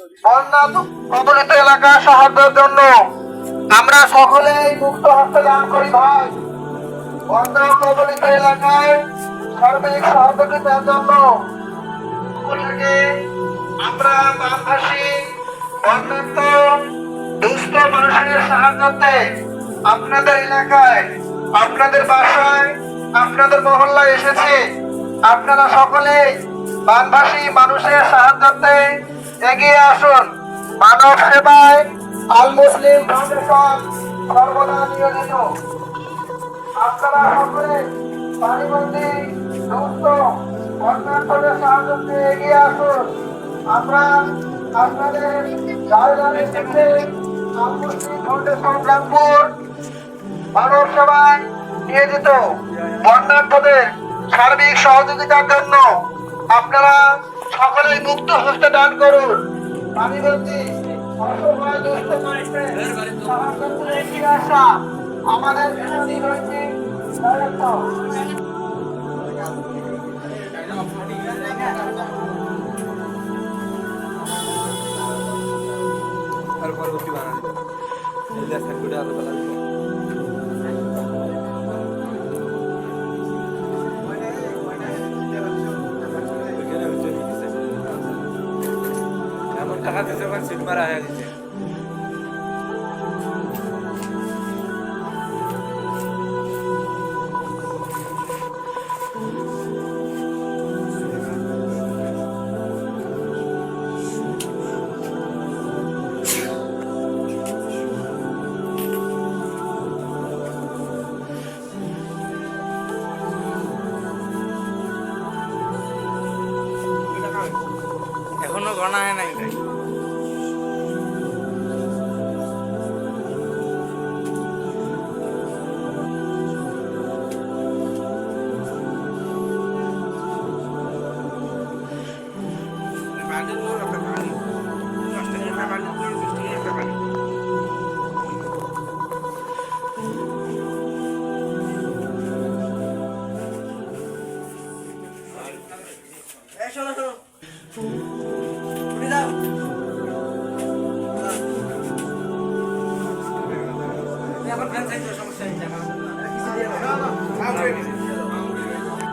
বন্যা এলাকা সাহায্যের জন্য আমরা সকলেই মুক্ত হস্তে দান করি ভাই। বন্যা কবলিত এলাকায় সার্বিক সহযোগিতার জন্য আমরা বানভাসী মানুষের সাহায্যে আপনাদের এলাকায়, আপনাদের বাসায়, আপনাদের মহল্লায় এসেছি। আপনারা সকলেই বানভাসী মানুষের সাহায্যে এগিয়ে আসুন। মানব সেবায় আল মুসলিম ফাউন্ডেশন সর্বদা নিয়োজিত। আপনারা সকলে পানিবন্দী, দুস্থ বন্যার্থদের সাহায্যে এগিয়ে আসুন। আমরা আপনাদের রাজধানী থেকে আল মুসলিম ফাউন্ডেশন রামপুর মানব সেবায় নিয়োজিত। বন্যার্থদের সার্বিক সহযোগিতার জন্য আপনারা সকলেই মুক্ত হস্তে দান সাহায্যে এগিয়ে আসা আমাদের পরবর্তী বানানো। দিতে পারেন সিট মারা হয়ে গেছে। এখনও গণা হয় নাই। শোনো শোনো। উঠে যাও। আবার ফ্যান চাইছো সমস্যা